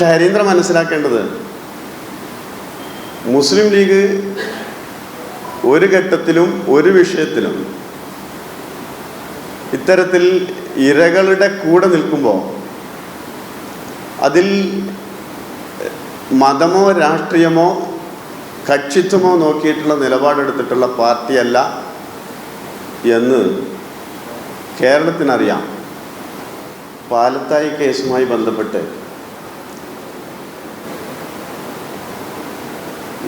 പക്ഷെ ഹരീന്ദ്ര മനസ്സിലാക്കേണ്ടത് മുസ്ലിം ലീഗ് ഒരു ഘട്ടത്തിലും ഒരു വിഷയത്തിലും ഇത്തരത്തിൽ ഇരകളുടെ കൂടെ നിൽക്കുമ്പോൾ അതിൽ മതമോ രാഷ്ട്രീയമോ കക്ഷിത്വമോ നോക്കിയിട്ടുള്ള നിലപാടെടുത്തിട്ടുള്ള പാർട്ടിയല്ല എന്ന് കേരളത്തിനറിയാം. പാലത്തായി കേസുമായി ബന്ധപ്പെട്ട്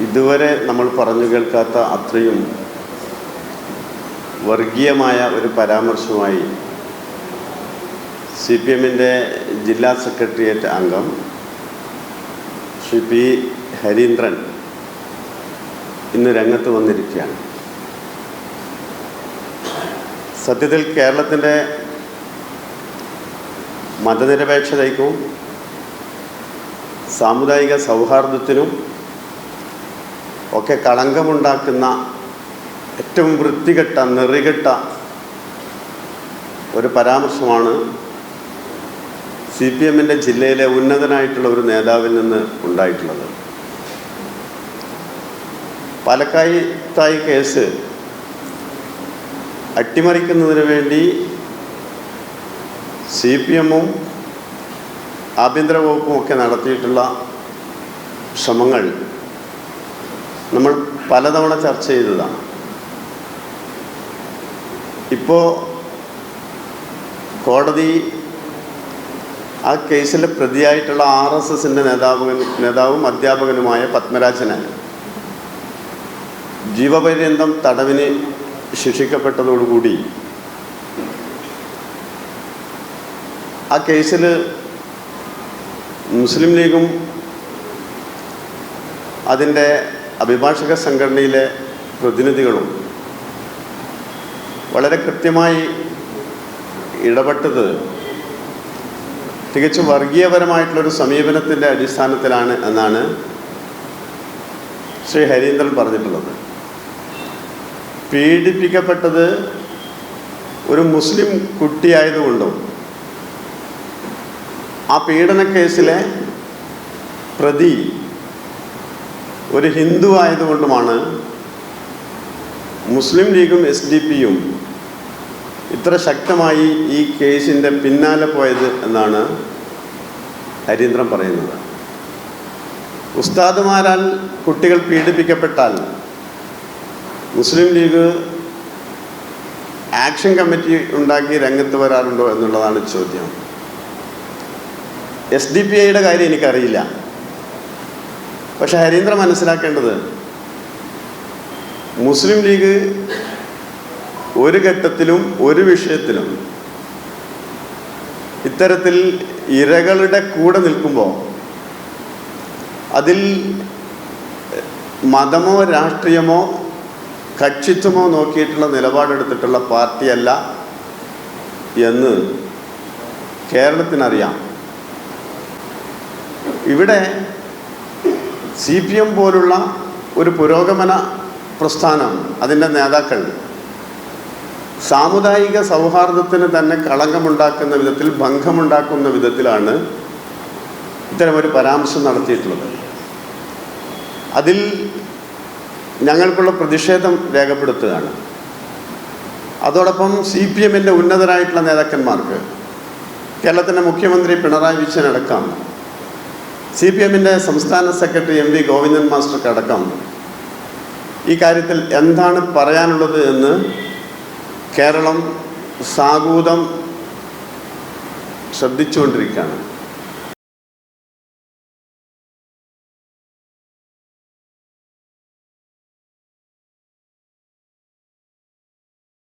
ഇതുവരെ നമ്മൾ പറഞ്ഞു കേൾക്കാത്ത അത്രയും വർഗീയമായ ഒരു പരാമർശമായി സി പി എമ്മിന്റെ ജില്ലാ സെക്രട്ടേറിയറ്റ് അംഗം ശ്രീ പി ഹരീന്ദ്രൻ ഇന്ന് രംഗത്ത് വന്നിരിക്കുകയാണ്. സത്യത്തിൽ കേരളത്തിന്റെ മതനിരപേക്ഷതയ്ക്കും സാമുദായിക സൗഹാർദ്ദത്തിനും ഒക്കെ കളങ്കമുണ്ടാക്കുന്ന ഏറ്റവും വൃത്തികെട്ട നെറികെട്ട ഒരു പരാമർശമാണ് സി പി എമ്മിന്റെ ജില്ലയിലെ ഉന്നതനായിട്ടുള്ള ഒരു നേതാവിൽ നിന്ന് ഉണ്ടായിട്ടുള്ളത്. പാലക്കായി കേസ് അട്ടിമറിക്കുന്നതിന് വേണ്ടി സി പി എമ്മും ആഭ്യന്തര വകുപ്പും ഒക്കെ നടത്തിയിട്ടുള്ള ശ്രമങ്ങൾ നമ്മൾ പലതവണ ചർച്ച ചെയ്തതാണ്. ഇപ്പോൾ കോടതി ആ കേസിലെ പ്രതിയായിട്ടുള്ള ആർ എസ് എസിന്റെ നേതാവ് നേതാവും അധ്യാപകനുമായ പത്മരാജനെ ജീവപര്യന്തം തടവിന് ശിക്ഷിക്കപ്പെട്ടതോടുകൂടി ആ കേസിൽ മുസ്ലിം ലീഗും അതിന്റെ അഭിഭാഷക സംഘടനയിലെ പ്രതിനിധികളും വളരെ കൃത്യമായി ഇടപെട്ടത് തികച്ചും വർഗീയപരമായിട്ടുള്ളൊരു സമീപനത്തിന്റെ അടിസ്ഥാനത്തിലാണ് എന്നാണ് ശ്രീ ഹരീന്ദ്രൻ പറഞ്ഞിട്ടുള്ളത്. പീഡിപ്പിക്കപ്പെട്ടത് ഒരു മുസ്ലിം കുട്ടിയായതുകൊണ്ടും ആ പീഡന കേസിലെ പ്രതി ഒരു ഹിന്ദു ആയതുകൊണ്ടുമാണ് മുസ്ലിം ലീഗും എസ് ഡി പിയും ഇത്ര ശക്തമായി ഈ കേസിന്റെ പിന്നാലെ പോയത് എന്നാണ് ഹരീന്ദ്രൻ പറയുന്നത്. ഉസ്താദുമാരാൽ കുട്ടികൾ പീഡിപ്പിക്കപ്പെട്ടാൽ മുസ്ലിം ലീഗ് ആക്ഷൻ കമ്മിറ്റി ഉണ്ടാക്കി രംഗത്ത് വരാറുണ്ടോ എന്നുള്ളതാണ് ചോദ്യം. എസ് ഡി പി ഐയുടെ കാര്യം എനിക്കറിയില്ല. പക്ഷെ ഹരീന്ദ്ര മനസ്സിലാക്കേണ്ടത് മുസ്ലിം ലീഗ് ഒരു ഘട്ടത്തിലും ഒരു വിഷയത്തിലും ഇത്തരത്തിൽ ഇരകളുടെ കൂടെ നിൽക്കുമ്പോൾ അതിൽ മതമോ രാഷ്ട്രീയമോ കക്ഷിത്വമോ നോക്കിയിട്ടുള്ള നിലപാടെടുത്തിട്ടുള്ള പാർട്ടിയല്ല എന്ന് കേരളത്തിനറിയാം. ഇവിടെ സി പി എം പോലുള്ള ഒരു പുരോഗമന പ്രസ്ഥാനം അതിന്റെ നേതാക്കൾ സാമുദായിക സൗഹാർദ്ദത്തിന് തന്നെ കളങ്കമുണ്ടാക്കുന്ന വിധത്തിൽ ഭംഗമുണ്ടാക്കുന്ന വിധത്തിലാണ് ഇത്തരമൊരു പരാമർശം നടത്തിയിട്ടുള്ളത്. അതിൽ ഞങ്ങൾക്കുള്ള പ്രതിഷേധം രേഖപ്പെടുത്തുകയാണ്. അതോടൊപ്പം സി പി എമ്മിന്റെ ഉന്നതരായിട്ടുള്ള നേതാക്കന്മാർക്ക് കേരളത്തിന്റെ മുഖ്യമന്ത്രി പിണറായി വിജയൻ അടക്കം സി പി എമ്മിന്റെ സംസ്ഥാന സെക്രട്ടറി എം വി ഗോവിന്ദൻ മാസ്റ്റർക്ക് അടക്കം ഈ കാര്യത്തിൽ എന്താണ് പറയാനുള്ളത് എന്ന് കേരളം സാഗൂതം ശ്രദ്ധിച്ചുകൊണ്ടിരിക്കുകയാണ്.